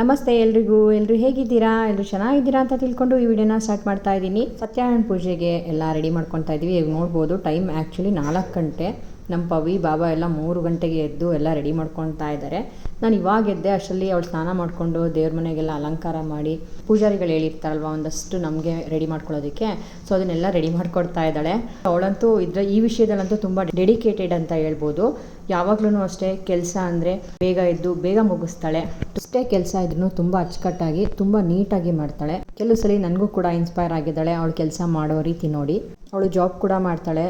ನಮಸ್ತೆ ಎಲ್ರಿಗೂ ಎಲ್ಲರೂ ಹೇಗಿದ್ದೀರಾ? ಎಲ್ಲರೂ ಚೆನ್ನಾಗಿದ್ದೀರಾ ಅಂತ ತಿಳ್ಕೊಂಡು ಈ ವಿಡಿಯೋನ ಸ್ಟಾರ್ಟ್ ಮಾಡ್ತಾ ಇದ್ದೀನಿ. ಸತ್ಯನಾರಾಯಣ ಪೂಜೆಗೆ ಎಲ್ಲ ರೆಡಿ ಮಾಡ್ಕೊತಾ ಇದ್ದೀವಿ. ಈಗ ನೋಡ್ಬೋದು, ಟೈಮ್ ಆ್ಯಕ್ಚುಲಿ ನಾಲ್ಕು ಗಂಟೆ. ನಮ್ಮ ಪವಿ, ಬಾಬಾ ಎಲ್ಲ ಮೂರು ಗಂಟೆಗೆ ಎದ್ದು ಎಲ್ಲ ರೆಡಿ ಮಾಡ್ಕೊಳ್ತಾ ಇದ್ದಾರೆ ನಾನು ಇವಾಗ ಎದ್ದೆ, ಅಷ್ಟರಲ್ಲಿ ಅವಳು ಸ್ನಾನ ಮಾಡಿಕೊಂಡು ದೇವ್ರ ಮನೆಗೆಲ್ಲ ಅಲಂಕಾರ ಮಾಡಿ ಪೂಜಾರಿಗಳು ಹೇಳಿರ್ತಾರಲ್ವ, ಒಂದಷ್ಟು ನಮಗೆ ರೆಡಿ ಮಾಡ್ಕೊಳ್ಳೋದಕ್ಕೆ. ಸೊ ಅದನ್ನೆಲ್ಲ ರೆಡಿ ಮಾಡ್ಕೊಡ್ತಾ ಇದ್ದಾಳೆ. ಅವಳಂತೂ ಇದ್ರ ಈ ವಿಷಯದಲ್ಲಂತೂ ತುಂಬ ಡೆಡಿಕೇಟೆಡ್ ಅಂತ ಹೇಳ್ಬೋದು. ಯಾವಾಗ್ಲೂ ಅಷ್ಟೇ ಕೆಲಸ ಅಂದರೆ ಬೇಗ ಎದ್ದು ಬೇಗ ಮುಗಿಸ್ತಾಳೆ. ಅಷ್ಟೇ ಕೆಲಸ ಇದ್ರೂ ತುಂಬ ಅಚ್ಚುಕಟ್ಟಾಗಿ, ತುಂಬ ನೀಟಾಗಿ ಮಾಡ್ತಾಳೆ. ಕೆಲವು ಸಲ ನನಗೂ ಕೂಡ ಇನ್ಸ್ಪೈರ್ ಆಗಿದ್ದಾಳೆ, ಅವಳು ಕೆಲಸ ಮಾಡೋ ರೀತಿ ನೋಡಿ. ಅವಳು ಜಾಬ್ ಕೂಡ ಮಾಡ್ತಾಳೆ.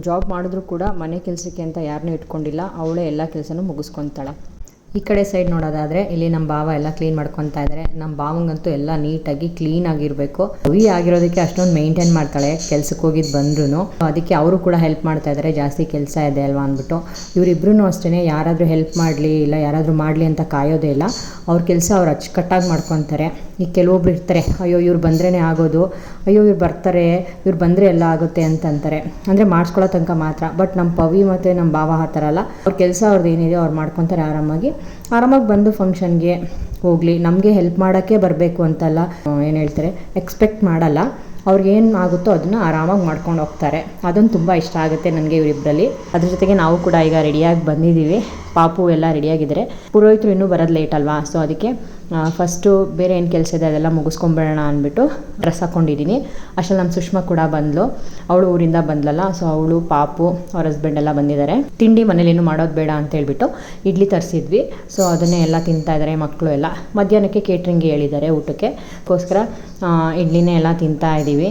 ಜಾಬ್ ಮಾಡಿದ್ರು ಕೂಡ ಮನೆ ಕೆಲಸಕ್ಕೆ ಅಂತ ಯಾರನ್ನೂ ಇಟ್ಕೊಂಡಿಲ್ಲ. ಅವಳೇ ಎಲ್ಲ ಕೆಲಸನೂ ಮುಗಿಸ್ಕೊತಾಳೆ. ಈ ಕಡೆ ಸೈಡ್ ನೋಡೋದಾದರೆ ಇಲ್ಲಿ ನಮ್ಮ ಭಾವ ಎಲ್ಲ ಕ್ಲೀನ್ ಮಾಡ್ಕೊತಾ ಇದ್ದಾರೆ ನಮ್ಮ ಭಾವಂಗಂತೂ ಎಲ್ಲ ನೀಟಾಗಿ ಕ್ಲೀನ್ ಆಗಿರಬೇಕು. ಪವಿ ಆಗಿರೋದಕ್ಕೆ ಅಷ್ಟೊಂದು ಮೇಂಟೈನ್ ಮಾಡ್ತಾಳೆ ಕೆಲ್ಸಕ್ಕೆ ಹೋಗಿದ್ದು ಬಂದ್ರೂ ಅದಕ್ಕೆ ಅವರು ಕೂಡ ಹೆಲ್ಪ್ ಮಾಡ್ತಾ ಇದ್ದಾರೆ ಜಾಸ್ತಿ ಕೆಲಸ ಇದೆ ಅಲ್ವಾ ಅಂದ್ಬಿಟ್ಟು. ಇವರಿಬ್ರು ಅಷ್ಟೇ ಯಾರಾದರೂ ಹೆಲ್ಪ್ ಮಾಡಲಿ ಇಲ್ಲ ಯಾರಾದರೂ ಮಾಡಲಿ ಅಂತ ಕಾಯೋದೇ ಇಲ್ಲ. ಅವ್ರ ಕೆಲಸ ಅವ್ರು ಅಚ್ಚುಕಟ್ಟಾಗಿ ಮಾಡ್ಕೊತಾರೆ. ಈಗ ಕೆಲವೊಬ್ರು ಇರ್ತಾರೆ, ಅಯ್ಯೋ, ಇವ್ರು ಬಂದ್ರೇ ಆಗೋದು. ಅಯ್ಯೋ, ಇವ್ರು ಬರ್ತಾರೆ. ಇವ್ರು ಬಂದರೆ ಎಲ್ಲ ಆಗುತ್ತೆ ಅಂತಂತಾರೆ ಅಂದರೆ ಮಾಡಿಸ್ಕೊಳ್ಳೋ ತನಕ ಮಾತ್ರ. ಬಟ್ ನಮ್ಮ ಪವಿ ಮತ್ತು ನಮ್ಮ ಭಾವ ಆ ಥರ ಅಲ್ಲ. ಅವ್ರ ಕೆಲಸ ಅವ್ರದ್ದು ಏನಿದೆ ಅವ್ರು ಮಾಡ್ಕೊತಾರೆ ಆರಾಮಾಗಿ. ಆರಾಮಾಗಿ ಬಂದು ಫಂಕ್ಷನ್ಗೆ ಹೋಗಲಿ, ನಮಗೆ ಹೆಲ್ಪ್ ಮಾಡೋಕ್ಕೆ ಬರಬೇಕು ಅಂತಲ್ಲ ಏನು ಹೇಳ್ತಾರೆ ಎಕ್ಸ್ಪೆಕ್ಟ್ ಮಾಡಲ್ಲ. ಅವ್ರಿಗೇನು ಆಗುತ್ತೋ ಅದನ್ನು ಆರಾಮಾಗಿ ಮಾಡ್ಕೊಂಡು ಹೋಗ್ತಾರೆ. ಅದೊಂದು ತುಂಬ ಇಷ್ಟ ಆಗುತ್ತೆ ನನಗೆ ಇವರಿಬ್ಬರಲ್ಲಿ ಅದ್ರ ಜೊತೆಗೆ ನಾವು ಕೂಡ ಈಗ ರೆಡಿಯಾಗಿ ಬಂದಿದ್ದೀವಿ. ಪಾಪು ಎಲ್ಲ ರೆಡಿಯಾಗಿದ್ದಾರೆ ಪುರೋಹಿತರು ಇನ್ನೂ ಬರೋದು ಲೇಟ್ ಅಲ್ವಾ? ಸೊ ಅದಕ್ಕೆ ಫಸ್ಟು ಬೇರೆ ಏನು ಕೆಲಸ ಇದೆ ಅದೆಲ್ಲ ಮುಗಿಸ್ಕೊಂಬಿಡೋಣ ಅಂದ್ಬಿಟ್ಟು ಡ್ರೆಸ್ ಹಾಕ್ಕೊಂಡಿದ್ದೀನಿ ಅಷ್ಟರಲ್ಲಿ ನಮ್ಮ ಸುಷ್ಮಾ ಕೂಡ ಬಂದಳು ಅವಳು ಊರಿಂದ ಬಂದ್ಲಲ್ಲ ಸೊ ಅವಳು, ಪಾಪು, ಅವ್ರ ಹಸ್ಬೆಂಡ್ ಎಲ್ಲ ಬಂದಿದ್ದಾರೆ. ತಿಂಡಿ ಮನೇಲಿ ಏನು ಮಾಡೋದು ಬೇಡ ಅಂತ ಹೇಳ್ಬಿಟ್ಟು ಇಡ್ಲಿ ತರಿಸಿದ್ವಿ. ಸೊ ಅದನ್ನೇ ಎಲ್ಲ ತಿಂತಾ ಇದ್ದಾರೆ ಮಕ್ಕಳು ಎಲ್ಲ. ಮಧ್ಯಾಹ್ನಕ್ಕೆ ಕೇಟ್ರಿಂಗ್ ಹೇಳಿದ್ದಾರೆ ಊಟಕ್ಕೆ. ಅದಕ್ಕೋಸ್ಕರ ಇಡ್ಲಿನೇ ಎಲ್ಲ ತಿಂತಾ ಇದ್ದೀವಿ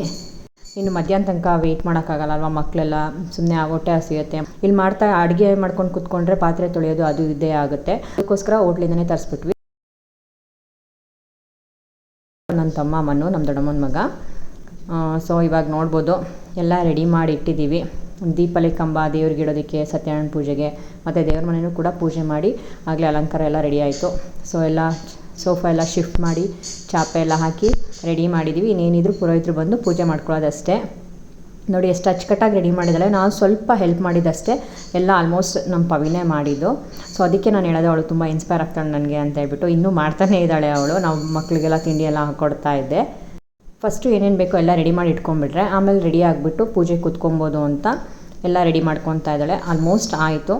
ಇನ್ನು ಮಧ್ಯಾಹ್ನ ತನಕ ವೆಯ್ಟ್ ಮಾಡೋಕ್ಕಾಗಲ್ಲ ಅಲ್ವಾ ಮಕ್ಕಳೆಲ್ಲ ಸುಮ್ಮನೆ ಹೊಟ್ಟೆ ಹಸಿಯುತ್ತೆ. ಇಲ್ಲಿ ಮಾಡ್ತಾ, ಅಡುಗೆ ಮಾಡ್ಕೊಂಡು ಕುತ್ಕೊಂಡ್ರೆ ಪಾತ್ರೆ ತೊಳೆಯೋದು ಅದು ಇದೇ ಆಗುತ್ತೆ. ಅದಕ್ಕೋಸ್ಕರ ಹೋಟ್ಲಿಂದನೇ ತರಿಸ್ಬಿಟ್ವಿ. ನನ್ನ ತಮ್ಮ, ಮನು, ನಮ್ಮ ದೊಡ್ಡಮ್ಮನ ಮಗ. ಸೊ ಇವಾಗ ನೋಡ್ಬೋದು, ಎಲ್ಲ ರೆಡಿ ಮಾಡಿ ಇಟ್ಟಿದ್ದೀವಿ. ದೀಪಲಿ ಕಂಬ, ದೇವ್ರಿಗೆ ಇಡೋದಕ್ಕೆ, ಸತ್ಯನಾರಾಯಣ ಪೂಜೆಗೆ, ಮತ್ತು ದೇವ್ರ ಮನೆಯೂ ಕೂಡ ಪೂಜೆ ಮಾಡಿ, ಆಗಲೇ ಅಲಂಕಾರ ಎಲ್ಲ ರೆಡಿ ಆಯಿತು. ಸೊ ಎಲ್ಲ ಸೋಫಾ ಎಲ್ಲ ಶಿಫ್ಟ್ ಮಾಡಿ, ಚಾಪೆ ಎಲ್ಲ ಹಾಕಿ ರೆಡಿ ಮಾಡಿದ್ದೀವಿ ಇನ್ನೇನಿದ್ರು ಪುರೋಹಿತರು ಬಂದು ಪೂಜೆ ಮಾಡ್ಕೊಳ್ಳೋದಷ್ಟೇ. ನೋಡಿ, ಎಷ್ಟು ಅಚ್ಚುಕಟ್ಟಾಗಿ ರೆಡಿ ಮಾಡಿದ್ದಾಳೆ. ನಾನು ಸ್ವಲ್ಪ ಹೆಲ್ಪ್ ಮಾಡಿದ್ದಷ್ಟೇ. ಎಲ್ಲ ಆಲ್ಮೋಸ್ಟ್ ನಮ್ಮ ಪವಿನೇ ಮಾಡಿದ್ದು. ಸೊ ಅದಕ್ಕೆ ನಾನು ಹೇಳೋದು, ಅವಳು ತುಂಬ ಇನ್ಸ್ಪೈರ್ ಆಗ್ತಾಳೆ ನನಗೆ ಅಂತ ಹೇಳ್ಬಿಟ್ಟು. ಇನ್ನೂ ಮಾಡ್ತಾನೇ ಇದ್ದಾಳೆ ಅವಳು. ನಾವು ಮಕ್ಕಳಿಗೆಲ್ಲ ತಿಂಡಿ ಎಲ್ಲ ಹಾಕ್ಕೊಡ್ತಾ ಇದ್ದೆ. ಫಸ್ಟು ಏನೇನು ಬೇಕೋ ಎಲ್ಲ ರೆಡಿ ಮಾಡಿ ಇಟ್ಕೊಂಡ್ಬಿಟ್ರೆ, ಆಮೇಲೆ ರೆಡಿ ಆಗಿಬಿಟ್ಟು ಪೂಜೆ ಕೂತ್ಕೊಬೋದು ಅಂತ ಎಲ್ಲ ರೆಡಿ ಮಾಡ್ಕೊತಾ ಇದ್ದಾಳೆ. ಆಲ್ಮೋಸ್ಟ್ ಆಯಿತು.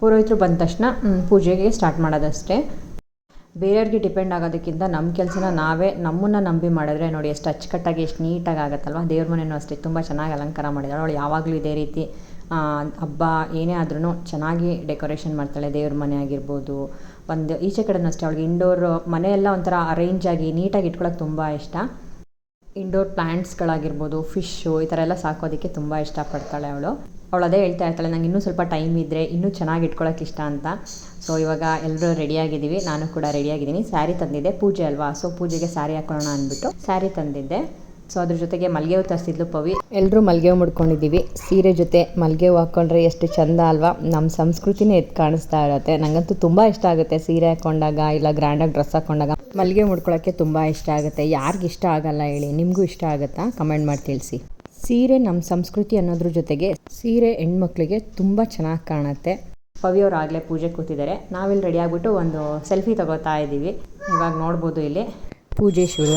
ಪುರೋಹಿತರು ಬಂದ ತಕ್ಷಣ ಪೂಜೆಗೆ ಸ್ಟಾರ್ಟ್ ಮಾಡೋದಷ್ಟೇ. ಬೇರೆಯವ್ರಿಗೆ ಡಿಪೆಂಡ್ ಆಗೋದಕ್ಕಿಂತ ನಮ್ಮ ಕೆಲಸನ ನಾವೇ ನಮ್ಮನ್ನು ನಂಬಿ ಮಾಡಿದ್ರೆ ನೋಡಿ ಎಷ್ಟು ಅಚ್ಚುಕಟ್ಟಾಗಿ, ಎಷ್ಟು ನೀಟಾಗಿ ಆಗುತ್ತಲ್ವ? ದೇವ್ರ ಮನೆಯೂ ಅಷ್ಟೇ, ತುಂಬ ಚೆನ್ನಾಗಿ ಅಲಂಕಾರ ಮಾಡಿದ್ದಾಳೆ ಅವಳು ಯಾವಾಗಲೂ ಇದೇ ರೀತಿ ಹಬ್ಬ ಏನೇ ಆದ್ರೂ ಚೆನ್ನಾಗಿ ಡೆಕೋರೇಷನ್ ಮಾಡ್ತಾಳೆ. ದೇವ್ರ ಮನೆ ಆಗಿರ್ಬೋದು, ಒಂದು ಈಚೆ ಕಡೆನೂ ಅಷ್ಟೇ, ಅವಳಿಗೆ ಇಂಡೋರ್ ಮನೆಯೆಲ್ಲ ಒಂಥರ ಆಗಿ ನೀಟಾಗಿ ಇಟ್ಕೊಳ್ಳೋಕೆ ತುಂಬ ಇಷ್ಟ. ಇಂಡೋರ್ ಪ್ಲ್ಯಾಂಟ್ಸ್ಗಳಾಗಿರ್ಬೋದು ಫಿಶ್ಶು ಈ ಥರ ಎಲ್ಲ ಸಾಕೋದಕ್ಕೆ ತುಂಬ ಇಷ್ಟಪಡ್ತಾಳೆ ಅವಳು. ಅವಳು ಅದೇ ಹೇಳ್ತಾ ಇರ್ತಾಳೆ, ನಂಗೆ ಇನ್ನೂ ಸ್ವಲ್ಪ ಟೈಮ್ ಇದ್ದರೆ ಇನ್ನೂ ಚೆನ್ನಾಗಿ ಇಟ್ಕೊಳ್ಳೋಕೆ ಇಷ್ಟ ಅಂತ. ಸೊ ಇವಾಗ ಎಲ್ಲರೂ ರೆಡಿಯಾಗಿದ್ದೀವಿ ನಾನು ಕೂಡ ರೆಡಿಯಾಗಿದ್ದೀನಿ ಸ್ಯಾರಿ ತಂದಿದ್ದೆ, ಪೂಜೆ ಅಲ್ವಾ? ಸೊ ಪೂಜೆಗೆ ಸ್ಯಾರಿ ಹಾಕೋಣ ಅಂದ್ಬಿಟ್ಟು ಸ್ಯಾರಿ ತಂದಿದ್ದೆ. ಸೊ ಅದ್ರ ಜೊತೆಗೆ ಮಲ್ಗೆ ಹೂ ತರಿಸಿದ್ಲು ಪವಿ. ಎಲ್ಲರೂ ಮಲ್ಗೆ ಹೂ ಮುಡ್ಕೊಂಡಿದ್ದೀವಿ. ಸೀರೆ ಜೊತೆ ಮಲ್ಗೆ ಹೂ ಹಾಕ್ಕೊಂಡ್ರೆ ಎಷ್ಟು ಚಂದ ಅಲ್ವಾ? ನಮ್ಮ ಸಂಸ್ಕೃತಿನೇ ಎದ್ದು ಕಾಣಿಸ್ತಾ ಇರುತ್ತೆ. ನನಗಂತೂ ತುಂಬ ಇಷ್ಟ ಆಗುತ್ತೆ ಸೀರೆ ಹಾಕ್ಕೊಂಡಾಗ ಇಲ್ಲ ಗ್ರ್ಯಾಂಡಾಗಿ ಡ್ರೆಸ್ ಹಾಕ್ಕೊಂಡಾಗ ಮಲ್ಗೆ ಮುಡ್ಕೊಳ್ಳೋಕ್ಕೆ ತುಂಬ ಇಷ್ಟ ಆಗುತ್ತೆ. ಯಾರಿಗಿಷ್ಟ ಆಗಲ್ಲ ಹೇಳಿ, ನಿಮಗೂ ಇಷ್ಟ ಆಗುತ್ತಾ? ಕಮೆಂಟ್ ಮಾಡಿ ತಿಳಿಸಿ. ಸೀರೆ ನಮ್ಮ ಸಂಸ್ಕೃತಿ ಅನ್ನೋದ್ರ ಜೊತೆಗೆ ಸೀರೆ ಹೆಣ್ಮಕ್ಳಿಗೆ ತುಂಬ ಚೆನ್ನಾಗಿ ಕಾಣುತ್ತೆ. ಪವಿಯವ್ರು ಆಗಲೇ ಪೂಜೆ ಕೂತಿದ್ದಾರೆ ನಾವಿಲ್ಲಿ ರೆಡಿ ಆಗಿಬಿಟ್ಟು ಒಂದು ಸೆಲ್ಫಿ ತಗೋತಾ ಇದ್ದೀವಿ ಇವಾಗ ನೋಡ್ಬೋದು ಇಲ್ಲಿ. ಪೂಜೆ ಶುರು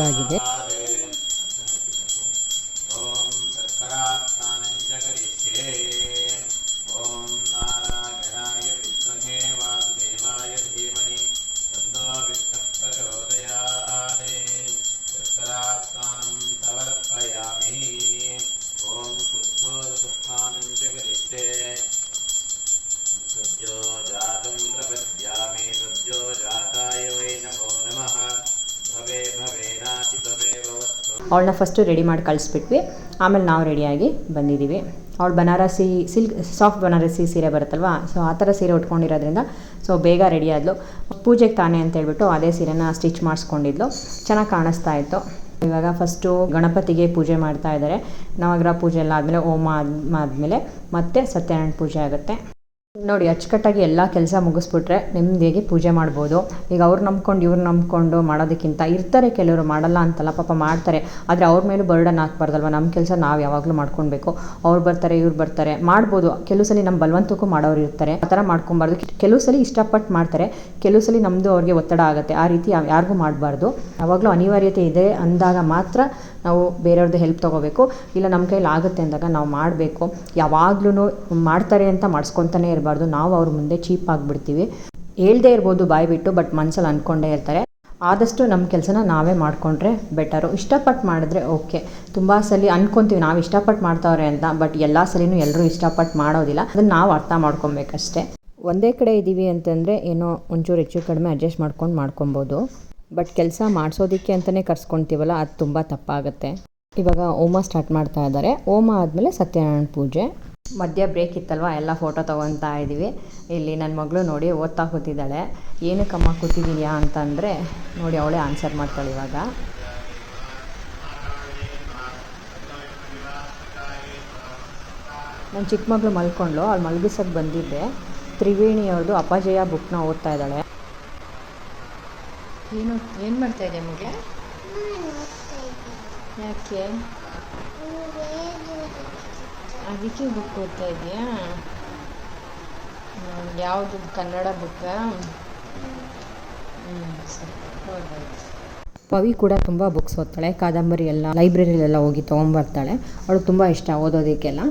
ಅವಳನ್ನ ಫಸ್ಟು ರೆಡಿ ಮಾಡಿ ಕಳಿಸ್ಬಿಟ್ವಿ. ಆಮೇಲೆ ನಾವು ರೆಡಿಯಾಗಿ ಬಂದಿದ್ದೀವಿ ಅವಳು ಬನಾರಸಿ ಸಿಲ್ಕ್ ಸಾಫ್ಟ್ ಬನಾರಸಿ ಸೀರೆ ಬರುತ್ತಲ್ವಾ ಸೊ ಆ ಥರ ಸೀರೆ ಉಟ್ಕೊಂಡಿರೋದ್ರಿಂದ ಸೊ ಬೇಗ ರೆಡಿ ಆದ್ಲು. ಪೂಜೆಗೆ ತಾನೆ ಅಂತ ಹೇಳ್ಬಿಟ್ಟು ಅದೇ ಸೀರೆನ ಸ್ಟಿಚ್ ಮಾಡಿಸ್ಕೊಂಡಿದ್ಲು. ಚೆನ್ನಾಗಿ ಕಾಣಿಸ್ತಾ ಇತ್ತು. ಇವಾಗ ಫಸ್ಟು ಗಣಪತಿಗೆ ಪೂಜೆ ಮಾಡ್ತಾ ಇದ್ದಾರೆ ನವಗ್ರಹ ಪೂಜೆ ಎಲ್ಲ ಆದಮೇಲೆ ಹೋಮ ಆದಮೇಲೆ ಮತ್ತೆ ಸತ್ಯನಾರಾಯಣ ಪೂಜೆ ಆಗುತ್ತೆ. ನೋಡಿ, ಅಚ್ಚುಕಟ್ಟಾಗಿ ಎಲ್ಲ ಕೆಲಸ ಮುಗಿಸ್ಬಿಟ್ರೆ ನೆಮ್ಮದಿಯಾಗಿ ಪೂಜೆ ಮಾಡ್ಬೋದು. ಈಗ ಅವ್ರು ನಂಬ್ಕೊಂಡು, ಇವ್ರು ನಂಬ್ಕೊಂಡು ಮಾಡೋದಕ್ಕಿಂತ ಇರ್ತಾರೆ ಕೆಲವರು, ಮಾಡಲ್ಲ ಅಂತಲ್ಲ, ಪಾಪ ಮಾಡ್ತಾರೆ. ಆದರೆ ಅವ್ರ ಮೇಲೂ ಬರ್ಡನ್ ಹಾಕ್ಬಾರ್ದಲ್ವ? ನಮ್ಮ ಕೆಲಸ ನಾವು ಯಾವಾಗಲೂ ಮಾಡ್ಕೊಳ್ಬೇಕು. ಅವ್ರು ಬರ್ತಾರೆ, ಇವ್ರು ಬರ್ತಾರೆ. ಮಾಡ್ಬೋದು. ಕೆಲವು ಸಲ ನಮ್ಮ ಬಲವಂತಕ್ಕೂ ಮಾಡೋರು ಇರ್ತಾರೆ. ಆ ಥರ ಮಾಡ್ಕೊಬಾರ್ದು ಕೆಲವು ಸಲ ಇಷ್ಟಪಟ್ಟು ಮಾಡ್ತಾರೆ. ಕೆಲವು ಸಲ ನಮ್ಮದು ಅವ್ರಿಗೆ ಒತ್ತಡ ಆಗುತ್ತೆ. ಆ ರೀತಿ ಯಾರಿಗೂ ಮಾಡಬಾರ್ದು. ಯಾವಾಗಲೂ ಅನಿವಾರ್ಯತೆ ಇದೆ ಅಂದಾಗ ಮಾತ್ರ ನಾವು ಬೇರೆಯವ್ರದ್ದು ಹೆಲ್ಪ್ ತೊಗೋಬೇಕು. ಇಲ್ಲ ನಮ್ಮ ಕೈಲಿ ಆಗುತ್ತೆ ಅಂದಾಗ ನಾವು ಮಾಡಬೇಕು. ಯಾವಾಗ್ಲೂ ಮಾಡ್ತಾರೆ ಅಂತ ಮಾಡಿಸ್ಕೊತಾನೆ ಇರಬಾರ್ದು. ನಾವು ಅವ್ರ ಮುಂದೆ ಚೀಪ್ ಆಗಿಬಿಡ್ತೀವಿ. ಹೇಳ್ದೇ ಇರ್ಬೋದು ಬಾಯಿ ಬಿಟ್ಟು ಬಟ್ ಮನಸ್ಸಲ್ಲಿ ಅಂದ್ಕೊಂಡೇ ಇರ್ತಾರೆ. ಆದಷ್ಟು ನಮ್ಮ ಕೆಲಸನ ನಾವೇ ಮಾಡಿಕೊಂಡ್ರೆ ಬೆಟರು ಇಷ್ಟಪಟ್ಟು ಮಾಡಿದ್ರೆ ಓಕೆ ತುಂಬ ಸಲ ಅಂದ್ಕೊತೀವಿ ನಾವು ಇಷ್ಟಪಟ್ಟು ಮಾಡ್ತಾವ್ರೆ ಅಂತ ಬಟ್ ಎಲ್ಲ ಸಲಿನೂ ಎಲ್ಲರೂ ಇಷ್ಟಪಟ್ಟು ಮಾಡೋದಿಲ್ಲ. ಅದನ್ನು ನಾವು ಅರ್ಥ ಮಾಡ್ಕೊಬೇಕಷ್ಟೇ. ಒಂದೇ ಕಡೆ ಇದ್ದೀವಿ ಅಂತಂದರೆ, ಏನೋ ಒಂಚೂರು ಹೆಚ್ಚು ಕಡಿಮೆ ಅಡ್ಜಸ್ಟ್ ಮಾಡ್ಕೊಂಡು ಮಾಡ್ಕೊಬೋದು. ಬಟ್ ಕೆಲಸ ಮಾಡಿಸೋದಕ್ಕೆ ಅಂತಲೇ ಕರ್ಸ್ಕೊತೀವಲ್ಲ, ಅದು ತುಂಬ ತಪ್ಪಾಗುತ್ತೆ. ಇವಾಗ ಹೋಮ ಸ್ಟಾರ್ಟ್ ಮಾಡ್ತಾ ಇದ್ದಾರೆ. ಹೋಮ ಆದಮೇಲೆ ಸತ್ಯನಾರಾಯಣ ಪೂಜೆ. ಮಧ್ಯ ಬ್ರೇಕ್ ಇತ್ತಲ್ವ, ಎಲ್ಲ ಫೋಟೋ ತೊಗೊತಾ ಇದ್ದೀವಿ. ಇಲ್ಲಿ ನನ್ನ ಮಗಳು ನೋಡಿ ಓದ್ತಾ ಕೂತಿದ್ದಾಳೆ. ಏನಕ್ಕಮ್ಮ ಕೂತಿದ್ದೀಯಾ ಅಂತಂದರೆ, ನೋಡಿ ಅವಳೇ ಆನ್ಸರ್ ಮಾಡ್ತಾಳೆ ಇವಾಗ. ನನ್ನ ಚಿಕ್ಕ ಮಗಳು ಮಲ್ಕೊಂಡ್ಲು ಅವ್ಳು ಮಲಗಿಸೋಕೆ ಬಂದಿದ್ದೆ. ತ್ರಿವೇಣಿ ಅವ್ರದ್ದು ಅಪಜಯ ಬುಕ್ನ ಓದ್ತಾ ಇದ್ದಾಳೆ. ಏನು ಏನು ಮಾಡ್ತಾ ಇದೆ ಮಗ? ಯಾಕೆ? ಅದಕ್ಕೆ ಬುಕ್ ಓದ್ತಾ ಇದೆಯಾ? ಯಾವುದು ಕನ್ನಡ ಬುಕ್ಕ ಪವಿ ಕೂಡ ತುಂಬ ಬುಕ್ಸ್ ಓದ್ತಾಳೆ. ಕಾದಂಬರಿ ಎಲ್ಲ ಲೈಬ್ರರಿಲೆಲ್ಲ ಹೋಗಿ ತೊಗೊಂಬರ್ತಾಳೆ ಅವಳು ತುಂಬ ಇಷ್ಟ ಓದೋದಕ್ಕೆಲ್ಲ.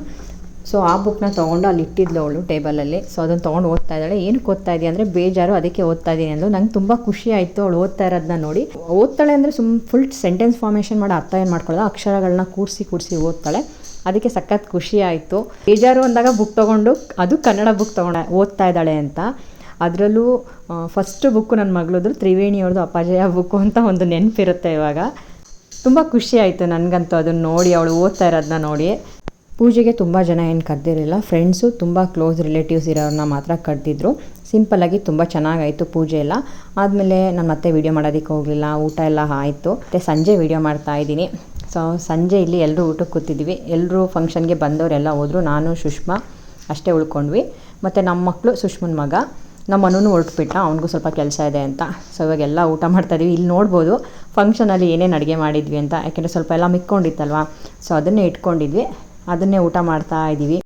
ಸೊ ಆ ಬುಕ್ನ ತೊಗೊಂಡು ಅಲ್ಲಿ ಇಟ್ಟಿದ್ಲು ಅವಳು ಟೇಬಲಲ್ಲಿ ಸೊ ಅದನ್ನು ತೊಗೊಂಡು ಓದ್ತಾ ಇದ್ದಾಳೆ. ಏನಕ್ಕೆ ಓದ್ತಾ ಇದೆಯಾ ಅಂದರೆ ಬೇಜಾರು, ಅದಕ್ಕೆ ಓದ್ತಾ ಇದ್ದೀನಿ ಅಂದಳು ನಂಗೆ ತುಂಬ ಖುಷಿ ಆಯಿತು ಅವಳು ಓದ್ತಾ ಇರೋದನ್ನ ನೋಡಿ. ಓದ್ತಾಳೆ ಅಂದರೆ ಸುಮ್ ಫುಲ್ ಸೆಂಟೆನ್ಸ್ ಫಾರ್ಮೇಷನ್ ಮಾಡಿ, ಅರ್ಥ ಏನು ಮಾಡ್ಕೊಳ್ಳೋದು? ಅಕ್ಷರಗಳನ್ನ ಕೂರಿಸಿ ಕೂರಿಸಿ ಓದ್ತಾಳೆ. ಅದಕ್ಕೆ ಸಖತ್ ಖುಷಿ ಆಯಿತು. ಬೇಜಾರು ಅಂದಾಗ ಬುಕ್ ತೊಗೊಂಡು, ಅದು ಕನ್ನಡ ಬುಕ್ ತೊಗೊಂಡ, ಓದ್ತಾ ಇದ್ದಾಳೆ ಅಂತ. ಅದರಲ್ಲೂ ಫಸ್ಟ್ ಬುಕ್ಕು ನನ್ನ ಮಗಳದು ತ್ರಿವೇಣಿಯವ್ರದ್ದು ಅಪಜಯ ಬುಕ್ಕು ಅಂತ ಒಂದು ನೆನಪಿರುತ್ತೆ ಇವಾಗ. ತುಂಬ ಖುಷಿ ಆಯಿತು ನನಗಂತೂ ಅದನ್ನು ನೋಡಿ, ಅವಳು ಓದ್ತಾ ಇರೋದನ್ನ ನೋಡಿ. ಪೂಜೆಗೆ ತುಂಬ ಜನ ಏನು ಕರೆದಿರಲಿಲ್ಲ. ಫ್ರೆಂಡ್ಸು ತುಂಬ ಕ್ಲೋಸ್ ರಿಲೇಟಿವ್ಸ್ ಇರೋರನ್ನ ಮಾತ್ರ ಕರೆದಿದ್ರು. ಸಿಂಪಲ್ಲಾಗಿ ತುಂಬ ಚೆನ್ನಾಗಾಯಿತು ಪೂಜೆ ಎಲ್ಲ. ಆದಮೇಲೆ ನಾನು ಮತ್ತೆ ವೀಡಿಯೋ ಮಾಡೋದಕ್ಕೆ ಹೋಗಲಿಲ್ಲ. ಊಟ ಎಲ್ಲ ಆಯಿತು. ಮತ್ತು ಸಂಜೆ ವೀಡಿಯೋ ಮಾಡ್ತಾ ಇದ್ದೀನಿ. ಸೊ ಸಂಜೆ ಇಲ್ಲಿ ಎಲ್ಲರೂ ಊಟಕ್ಕೆ ಕೂತಿದ್ವಿ. ಎಲ್ಲರೂ ಫಂಕ್ಷನ್ಗೆ ಬಂದವರೆಲ್ಲ ಹೋದರು. ನಾನು, ಸುಷ್ಮಾ ಅಷ್ಟೇ ಉಳ್ಕೊಂಡ್ವಿ. ಮತ್ತು ನಮ್ಮ ಮಕ್ಕಳು ಸುಷ್ಮನ್ ಮಗ. ನಮ್ಮ ಮನೂ ಹೊರಟ್ಬಿಟ್ಟ ಅವನಿಗೂ ಸ್ವಲ್ಪ ಕೆಲಸ ಇದೆ ಅಂತ. ಸೊ ಇವಾಗೆಲ್ಲ ಊಟ ಮಾಡ್ತಾಯಿದ್ವಿ ಇಲ್ಲಿ ನೋಡ್ಬೋದು ಫಂಕ್ಷನಲ್ಲಿ ಏನೇನು ಅಡುಗೆ ಮಾಡಿದ್ವಿ ಅಂತ. ಯಾಕೆಂದರೆ ಸ್ವಲ್ಪ ಎಲ್ಲ ಮಿಕ್ಕೊಂಡಿತ್ತಲ್ವ? ಸೊ ಅದನ್ನೇ ಇಟ್ಕೊಂಡಿದ್ವಿ. ಅದನ್ನೇ ಊಟ ಮಾಡ್ತಾ ಇದ್ದೀವಿ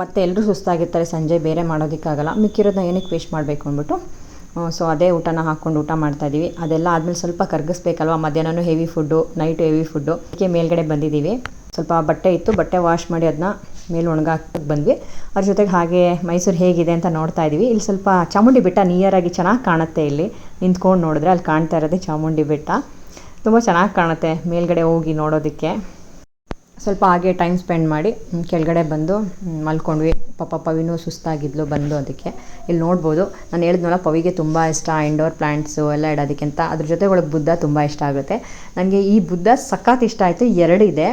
ಮತ್ತು ಎಲ್ಲರೂ ಸುಸ್ತಾಗಿರ್ತಾರೆ, ಸಂಜೆ ಬೇರೆ ಮಾಡೋದಕ್ಕಾಗಲ್ಲ. ಮಿಕ್ಕಿರೋದನ್ನ ಏನಕ್ಕೆ ವೇಸ್ಟ್ ಮಾಡಬೇಕು ಅಂದ್ಬಿಟ್ಟು ಸೊ ಅದೇ ಊಟನ ಹಾಕ್ಕೊಂಡು ಊಟ ಮಾಡ್ತಾ ಇದ್ದೀವಿ ಅದೆಲ್ಲ ಆದಮೇಲೆ ಸ್ವಲ್ಪ ಕರ್ಗಿಸ್ಬೇಕಲ್ವ? ಮಧ್ಯಾಹ್ನನೂ heavy food night heavy food ಅದಕ್ಕೆ ಮೇಲ್ಗಡೆ ಬಂದಿದ್ದೀವಿ ಸ್ವಲ್ಪ ಬಟ್ಟೆ ಇತ್ತು, ಬಟ್ಟೆ ವಾಶ್ ಮಾಡಿ ಅದನ್ನ ಮೇಲೆ ಒಣಗಾಕಕ್ಕೆ ಬಂದ್ವಿ. ಅದ್ರ ಜೊತೆಗೆ ಹಾಗೆ ಮೈಸೂರು ಹೇಗಿದೆ ಅಂತ ನೋಡ್ತಾ ಇದ್ದೀವಿ ಇಲ್ಲಿ ಸ್ವಲ್ಪ ಚಾಮುಂಡಿ ಬೆಟ್ಟ ನಿಯರಾಗಿ ಚೆನ್ನಾಗಿ ಕಾಣುತ್ತೆ ಇಲ್ಲಿ. ನಿಂತ್ಕೊಂಡು ನೋಡಿದ್ರೆ ಅಲ್ಲಿ ಕಾಣ್ತಾ ಇರೋದೇ ಚಾಮುಂಡಿ ಬೆಟ್ಟ. ತುಂಬ ಚೆನ್ನಾಗಿ ಕಾಣುತ್ತೆ ಮೇಲ್ಗಡೆ ಹೋಗಿ ನೋಡೋದಕ್ಕೆ. ಸ್ವಲ್ಪ ಹಾಗೆ ಟೈಮ್ ಸ್ಪೆಂಡ್ ಮಾಡಿ ಕೆಳಗಡೆ ಬಂದು ಮಲ್ಕೊಂಡ್ವಿ. ಪಾಪ ಪವಿನೂ ಸುಸ್ತಾಗಿದ್ಲು ಬಂದು ಅದಕ್ಕೆ. ಇಲ್ಲಿ ನೋಡ್ಬೋದು, ನಾನು ಹೇಳಿದ್ನಲ್ಲ, ಪವಿಗೆ ತುಂಬ ಇಷ್ಟ ಇಂಡೋರ್ ಪ್ಲ್ಯಾಂಟ್ಸು ಎಲ್ಲ ಇಡೋದಕ್ಕಿಂತ. ಅದ್ರ ಜೊತೆ ಒಳಗೆ ಬುದ್ಧ ತುಂಬ ಇಷ್ಟ ಆಗುತ್ತೆ. ನನಗೆ ಈ ಬುದ್ಧ ಸಖತ್ ಇಷ್ಟ ಆಯಿತು ಎರಡಿದೆ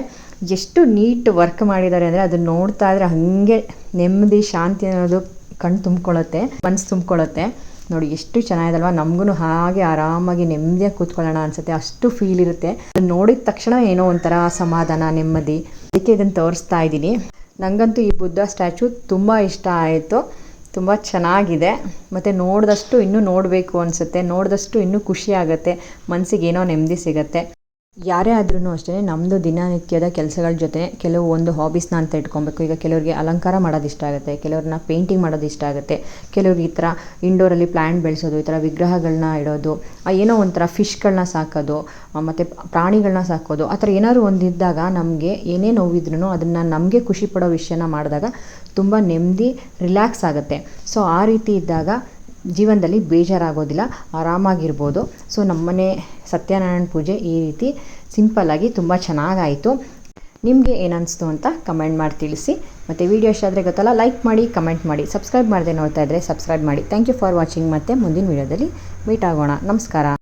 ಎಷ್ಟು ನೀಟ್ ವರ್ಕ್ ಮಾಡಿದ್ದಾರೆ ಅಂದರೆ ಅದನ್ನು ನೋಡ್ತಾ ಇದ್ರೆ ಹಾಗೆ ನೆಮ್ಮದಿ, ಶಾಂತಿ ಅನ್ನೋದು ಕಣ್ಣು ತುಂಬ್ಕೊಳ್ಳುತ್ತೆ ಮನಸ್ಸು ತುಂಬ್ಕೊಳ್ಳುತ್ತೆ. ನೋಡಿ, ಎಷ್ಟು ಚೆನ್ನಾಗಿದಲ್ವ? ನಮಗೂ ಹಾಗೆ ಆರಾಮಾಗಿ ನೆಮ್ಮದಿಯಾಗಿ ಕೂತ್ಕೊಳ್ಳೋಣ ಅನ್ಸುತ್ತೆ. ಅಷ್ಟು ಫೀಲ್ ಇರುತ್ತೆ. ಅದನ್ನ ನೋಡಿದ ತಕ್ಷಣ ಏನೋ ಒಂಥರ ಸಮಾಧಾನ, ನೆಮ್ಮದಿ. ಅದಕ್ಕೆ ಇದನ್ನು ತೋರಿಸ್ತಾ ಇದ್ದೀನಿ. ನನಗಂತೂ ಈ ಬುದ್ಧ ಸ್ಟ್ಯಾಚು ತುಂಬ ಇಷ್ಟ ಆಯಿತು. ತುಂಬ ಚೆನ್ನಾಗಿದೆ. ಮತ್ತು ನೋಡಿದಷ್ಟು ಇನ್ನೂ ನೋಡಬೇಕು ಅನಿಸುತ್ತೆ. ನೋಡಿದಷ್ಟು ಇನ್ನೂ ಖುಷಿ ಆಗುತ್ತೆ. ಮನಸ್ಸಿಗೆ ಏನೋ ನೆಮ್ಮದಿ ಸಿಗುತ್ತೆ. ಯಾರೇ ಆದ್ರೂ ಅಷ್ಟೇ ನಮ್ಮದು ದಿನನಿತ್ಯದ ಕೆಲಸಗಳ ಜೊತೆ ಕೆಲವು ಒಂದು ಹಾಬೀಸ್ನ ಅಂತ ಇಟ್ಕೊಬೇಕು. ಈಗ ಕೆಲವರಿಗೆ ಅಲಂಕಾರ ಮಾಡೋದು ಇಷ್ಟ ಆಗುತ್ತೆ ಕೆಲವ್ರನ್ನ ಪೇಂಟಿಂಗ್ ಮಾಡೋದು ಇಷ್ಟ ಆಗುತ್ತೆ, ಕೆಲವ್ರಿಗೆ ಈ ಥರ ಇಂಡೋರಲ್ಲಿ ಪ್ಲ್ಯಾಂಟ್ ಬೆಳೆಸೋದು, ಈ ಥರ ವಿಗ್ರಹಗಳನ್ನ ಇಡೋದು ಏನೋ ಒಂಥರ ಫಿಶ್ಗಳನ್ನ ಸಾಕೋದು ಮತ್ತು ಪ್ರಾಣಿಗಳನ್ನ ಸಾಕೋದು, ಆ ಥರ ಏನಾದ್ರು ಒಂದಿದ್ದಾಗ ನಮಗೆ ಏನೇ ನೋವಿದ್ರೂ ಅದನ್ನು ನಮಗೆ ಖುಷಿ ಪಡೋ ವಿಷಯನ ಮಾಡಿದಾಗ ತುಂಬ ನೆಮ್ಮದಿ ರಿಲ್ಯಾಕ್ಸ್ ಆಗುತ್ತೆ. ಸೊ ಆ ರೀತಿ ಇದ್ದಾಗ ಜೀವನದಲ್ಲಿ ಬೇಜಾರಾಗೋದಿಲ್ಲ, ಆರಾಮಾಗಿರ್ಬೋದು. ಸೊ ನಮ್ಮನೆ ಸತ್ಯನಾರಾಯಣ ಪೂಜೆ ಈ ರೀತಿ ಸಿಂಪಲ್ಲಾಗಿ ತುಂಬ ಚೆನ್ನಾಗಾಯಿತು. ನಿಮಗೆ ಏನನ್ನಿಸ್ತು ಅಂತ ಕಮೆಂಟ್ ಮಾಡಿ ತಿಳಿಸಿ. ಮತ್ತು ವಿಡಿಯೋ ಇಷ್ಟ ಆದರೆ ಗೊತ್ತಲ್ಲ, ಲೈಕ್ ಮಾಡಿ, ಕಮೆಂಟ್ ಮಾಡಿ. ಸಬ್ಸ್ಕ್ರೈಬ್ ಮಾಡದೆ ನೋಡ್ತಾ ಇದ್ದರೆ ಸಬ್ಸ್ಕ್ರೈಬ್ ಮಾಡಿ. ಥ್ಯಾಂಕ್ ಯು ಫಾರ್ ವಾಚಿಂಗ್ ಮತ್ತು ಮುಂದಿನ ವೀಡಿಯೋದಲ್ಲಿ ಮೀಟ್ ಆಗೋಣ. ನಮಸ್ಕಾರ.